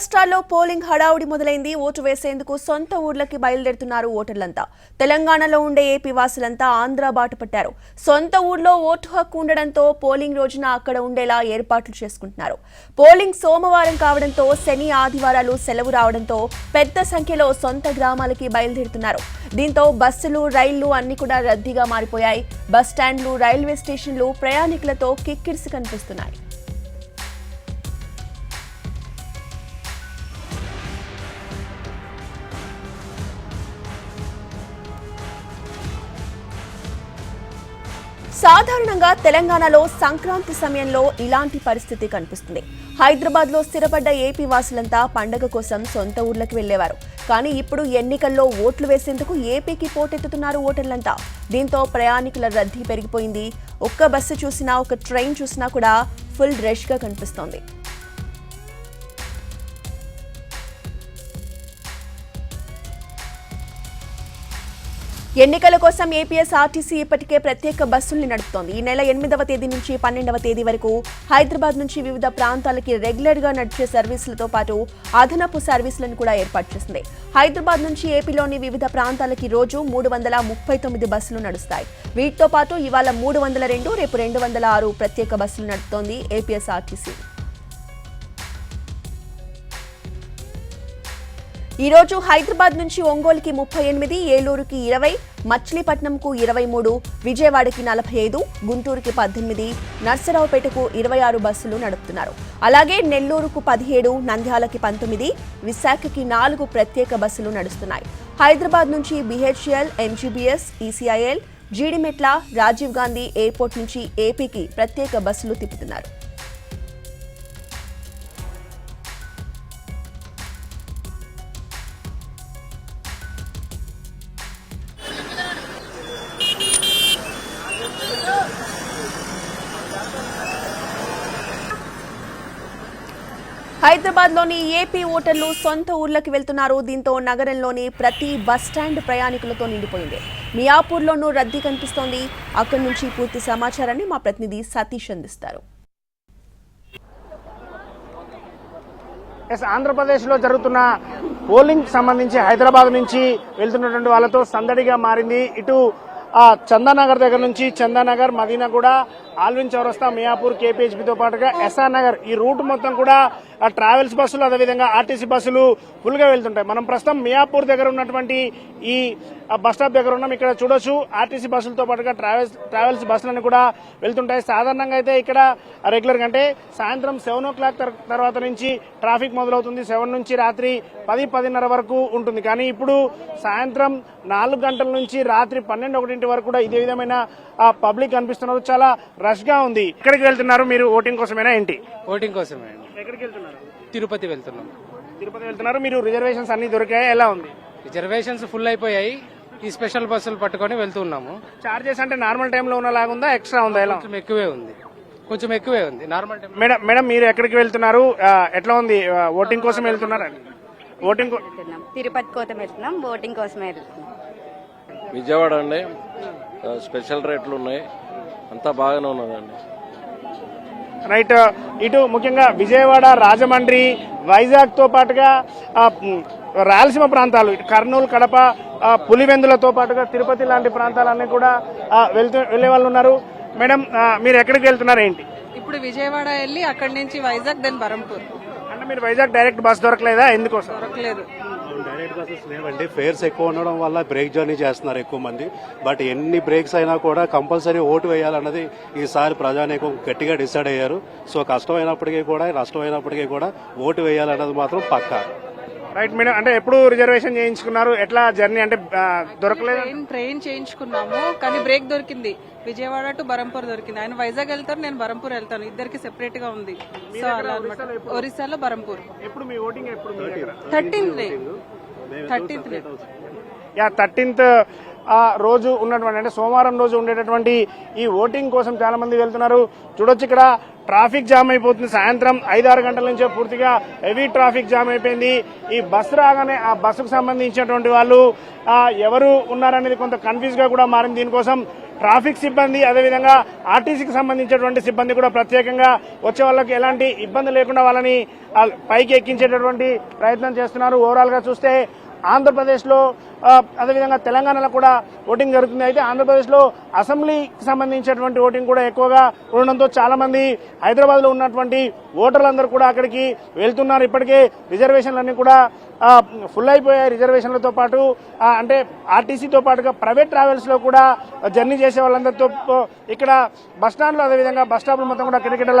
రాష్ట్రాల్లో పోలింగ్ హడావుడి మొదలైంది. ఓటు వేసేందుకు సొంత ఊర్లకి బయలుదేరుతున్నారు ఓటర్లంతా. తెలంగాణలో ఉండే ఏపీ వాసులంతా ఆంధ్ర బాట పట్టారు. సొంత ఊర్లో ఓటు హక్కు ఉండడంతో పోలింగ్ రోజున అక్కడ ఉండేలా ఏర్పాట్లు చేసుకుంటున్నారు. పోలింగ్ సోమవారం కావడంతో శని ఆదివారాలు సెలవు రావడంతో పెద్ద సంఖ్యలో సొంత గ్రామాలకి బయలుదేరుతున్నారు. దీంతో బస్సులు రైళ్ళు అన్ని కూడా రద్దీగా మారిపోయాయి. బస్ స్టాండ్లు రైల్వే స్టేషన్లు ప్రయాణికులతో కిక్కిరిసి కనిపిస్తున్నాయి. సాధారణంగా తెలంగాణలో సంక్రాంతి సమయంలో ఇలాంటి పరిస్థితి కనిపిస్తుంది. హైదరాబాద్లో స్థిరపడ్డ ఏపీ వాసులంతా పండగ కోసం సొంత ఊర్లకు వెళ్ళేవారు కానీ ఇప్పుడు ఎన్నికల్లో ఓట్లు వేసేందుకు ఏపీకి పోటెత్తుతున్నారు ఓటర్లంతా. దీంతో ప్రయాణికుల రద్దీ పెరిగిపోయింది. ఒక్క బస్సు చూసినా ఒక ట్రైన్ చూసినా కూడా ఫుల్ రష్గా కనిపిస్తోంది. ఎన్నికల కోసం ఏపీఎస్ఆర్టీసీ ఇప్పటికే ప్రత్యేక బస్సుల్ని నడుపుతోంది. ఈ నెల ఎనిమిదవ తేదీ నుంచి పన్నెండవ తేదీ వరకు హైదరాబాద్ నుంచి వివిధ ప్రాంతాలకి రెగ్యులర్గా నడిచే సర్వీసులతో పాటు అదనపు సర్వీసులను కూడా ఏర్పాటు చేసింది. హైదరాబాద్ నుంచి ఏపీలోని వివిధ ప్రాంతాలకి రోజు మూడు వందల ముప్పై తొమ్మిది బస్సులు నడుస్తాయి. వీటితో పాటు ఇవాళ మూడు వందల రెండు రేపు రెండు వందల ఆరు ప్రత్యేక బస్సులు నడుపుతోంది ఏపీఎస్ఆర్టీసీ ఈరోజు హైదరాబాద్ నుంచి ఒంగోలుకి ముప్పై ఎనిమిది ఏలూరుకి ఇరవై మచిలీపట్నంకు ఇరవై మూడు విజయవాడకి నలభై ఐదు గుంటూరుకి పద్దెనిమిది నర్సరావుపేటకు ఇరవై ఆరు బస్సులు నడుపుతున్నారు. అలాగే నెల్లూరుకు పదిహేడు నంద్యాలకి పంతొమ్మిది విశాఖకి నాలుగు ప్రత్యేక బస్సులు నడుస్తున్నాయి. హైదరాబాద్ నుంచి BHEL MGBS ECIL Jeedimetla Rajiv Gandhi airport నుంచి ఏపీకి ప్రత్యేక బస్సులు తిప్పుతున్నారు. హైదరాబాద్లోని ఏపీ ఓటర్లు సొంత ఊర్లకు వెళ్తున్నారు. దీంతో నగరంలోని ప్రతి బస్ స్టాండ్ ప్రయాణికులతో నిండిపోయింది. మియాపూర్లోనూ రద్దీ కనిపిస్తోంది. అక్కడి నుంచి పూర్తి సమాచారాన్ని మా ప్రతినిధి సతీష్ అందిస్తారు. ఎస్ ఆంధ్రప్రదేశ్లో జరుగుతున్న పోలింగ్ సంబంధించి హైదరాబాద్ నుంచి వెళ్తున్నటువంటి వాళ్ళతో సందడిగా మారింది. ఇటు చందానగర్ దగ్గర నుంచి చందానగర్ మదీనాగూడ ఆల్విన్ చౌరస్తా మియాపూర్ కేపీహెచ్బితో పాటుగా ఎస్ఆర్ నగర్. ఈ రూట్ మొత్తం కూడా ట్రావెల్స్ బస్సులు అదేవిధంగా ఆర్టీసీ బస్సులు ఫుల్గా వెళ్తుంటాయి. మనం ప్రస్తుతం మియాపూర్ దగ్గర ఉన్నటువంటి ఈ బస్ స్టాప్ దగ్గర ఉన్నాం. ఇక్కడ చూడొచ్చు. ఆర్టీసీ బస్సులతో పాటుగా ట్రావెల్స్ ట్రావెల్స్ బస్సులన్నీ కూడా వెళ్తుంటాయి. సాధారణంగా అయితే ఇక్కడ రెగ్యులర్గా అంటే సాయంత్రం సెవెన్ ఓ క్లాక్ తర్వాత నుంచి ట్రాఫిక్ మొదలవుతుంది. సెవెన్ నుంచి రాత్రి పది పదిన్నర వరకు ఉంటుంది. కానీ ఇప్పుడు సాయంత్రం నాలుగు గంటల నుంచి రాత్రి పన్నెండు ఒకటింటి వరకు కూడా ఇదే విధమైన పబ్లిక్ కనిపిస్తున్నారు. చాలా రష్గా ఉంది. ఎక్కడికి వెళ్తున్నారు మీరు? ఓటింగ్ కోసమేనా ఏంటి? ఓటింగ్ కోసమే ఎక్కడికి వెళ్తున్నారు? తిరుపతి వెళ్తున్నాం. తిరుపతి వెళ్తున్నారు. మీరు రిజర్వేషన్స్ అన్ని దొరికాయా? ఎలా ఉంది? రిజర్వేషన్స్ ఫుల్ అయిపోయాయి. ఈ స్పెషల్ బస్సులు పట్టుకొని వెళ్తున్నాము చార్జెస్ అంటే నార్మల్ టైంలో ఉన్న లాగుందా ఎక్స్ట్రా ఉందా? ఎలా? కొంచెం ఎక్కువే ఉంది. కొంచెం ఎక్కువే ఉంది. నార్మల్ టైం మేడం మేడం మీరు ఎక్కడికి వెళ్తున్నారు? ఆ, ఎట్లా ఉంది? ఆ, ఓటింగ్ కోసం వెళ్తున్నారా? ఓటింగ్ కో- వెళ్తున్నాం. తిరుపతి కోసం వెళ్తున్నాం. బోటింగ్ కోసం వెళ్తున్నాం. విజయవాడ అండి. ఆ, స్పెషల్ రేట్లు ఉన్నాయి. అంతా బాగానే ఉన్నదండి. రైట్ ఇటు ముఖ్యంగా విజయవాడ రాజమండ్రి వైజాగ్తో పాటుగా రాయలసీమ ప్రాంతాలు ఇటు కర్నూలు కడప పులివెందులతో పాటుగా తిరుపతి లాంటి ప్రాంతాలన్నీ కూడా వెళ్తూ వెళ్ళే వాళ్ళు ఉన్నారు. మేడం మీరు ఎక్కడికి వెళ్తున్నారు ఏంటి? ఇప్పుడు విజయవాడ వెళ్ళి అక్కడి నుంచి వైజాగ్ దెన్ బరంపూర్. అంటే మీరు వైజాగ్ డైరెక్ట్ బస్ దొరకలేదా? ఎందుకోసం? దొరకలేదు. డైరెక్ట్ బస్సెస్ లేవండి. ఫేర్స్ ఎక్కువ ఉండడం వల్ల బ్రేక్ జర్నీ చేస్తున్నారు ఎక్కువ మంది. బట్ ఎన్ని బ్రేక్స్ అయినా కూడా కంపల్సరీ ఓటు వేయాలన్నది ఈసారి ప్రజానీకం గట్టిగా డిసైడ్ అయ్యారు. సో కష్టమైనప్పటికీ కూడా నష్టమైనప్పటికీ కూడా ఓటు వేయాలన్నది మాత్రం పక్కా. రైట్ మేడం అంటే ఎప్పుడు రిజర్వేషన్ చేయించుకున్నారు? ఎట్లా జర్నీ అంటే దొరకలేదు? ట్రైన్ ట్రైన్ చేయించుకున్నాము కానీ బ్రేక్ దొరికింది. విజయవాడ టు బరంపూర్ దొరికింది. ఆయన వైజాగ్ వెళ్తారు నేను బరంపూర్ వెళ్తాను. ఇద్దరికి సెపరేట్గా ఉంది. సో అలా అనమాట ఒరిస్సాలో బరంపూర్. ఎప్పుడు మీ ఓటింగ్ ఎప్పుడు థర్టీన్త్ థర్టీన్త్ యా థర్టీన్త్ ఆ రోజు ఉన్నటువంటి అంటే సోమవారం రోజు ఉండేటటువంటి ఈ ఓటింగ్ కోసం చాలా మంది వెళ్తున్నారు. చూడొచ్చు ఇక్కడ ట్రాఫిక్ జామ్ అయిపోతుంది. సాయంత్రం ఐదారు గంటల నుంచే పూర్తిగా హెవీ ట్రాఫిక్ జామ్ అయిపోయింది. ఈ బస్సు రాగానే ఆ బస్సుకు సంబంధించినటువంటి వాళ్ళు ఎవరు ఉన్నారనేది కొంత కన్ఫ్యూజ్గా కూడా మారింది. దీనికోసం ట్రాఫిక్ సిబ్బంది అదేవిధంగా ఆర్టీసీకి సంబంధించినటువంటి సిబ్బంది కూడా ప్రత్యేకంగా వచ్చే వాళ్ళకి ఎలాంటి ఇబ్బంది లేకుండా వాళ్ళని పైకి ఎక్కించేటటువంటి ప్రయత్నం చేస్తున్నారు. ఓవరాల్గా చూస్తే ఆంధ్రప్రదేశ్లో అదేవిధంగా తెలంగాణలో కూడా ఓటింగ్ జరుగుతుంది. అయితే ఆంధ్రప్రదేశ్లో అసెంబ్లీకి సంబంధించినటువంటి ఓటింగ్ కూడా ఎక్కువగా ఉండడంతో చాలామంది హైదరాబాద్లో ఉన్నటువంటి ఓటర్లందరూ కూడా అక్కడికి వెళ్తున్నారు. ఇప్పటికే రిజర్వేషన్లన్నీ కూడా ఫుల్ అయిపోయాయి. రిజర్వేషన్లతో పాటు అంటే ఆర్టీసీతో పాటుగా ప్రైవేట్ ట్రావెల్స్లో కూడా జర్నీ చేసే వాళ్ళందరితో ఇక్కడ బస్ స్టాండ్లో అదేవిధంగా బస్ స్టాప్లు మొత్తం కూడా కిటకిటల